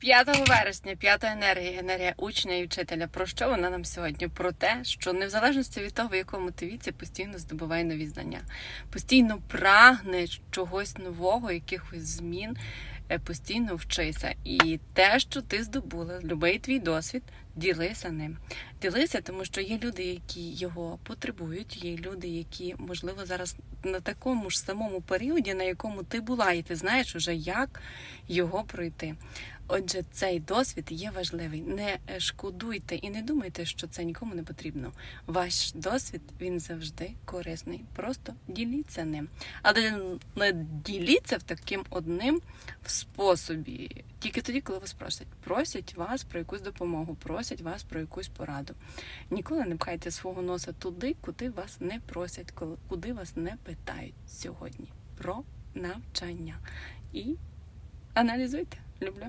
5 вересня, п'ята енергія, енергія учня і вчителя. Про що вона нам сьогодні? Про те, що не в залежності від того, в якому ти віці, постійно здобувай нові знання, постійно прагне чогось нового, якихось змін, е, постійно вчися. І те, що ти здобула, любий твій досвід, ділися ним. Ділися, тому що є люди, які його потребують, є люди, які, можливо, зараз на такому ж самому періоді, на якому ти була, і ти знаєш уже, як його пройти. Отже, цей досвід є важливий. Не шкодуйте і не думайте, що це нікому не потрібно. Ваш досвід він завжди корисний. Просто діліться ним. Але не діліться в таким одним способі. Тільки тоді, коли вас просять. Просять вас про якусь допомогу, просять вас про якусь пораду. Ніколи не пхайте свого носа туди, куди вас не просять, куди вас не питають сьогодні. Про навчання. І аналізуйте. Люблю.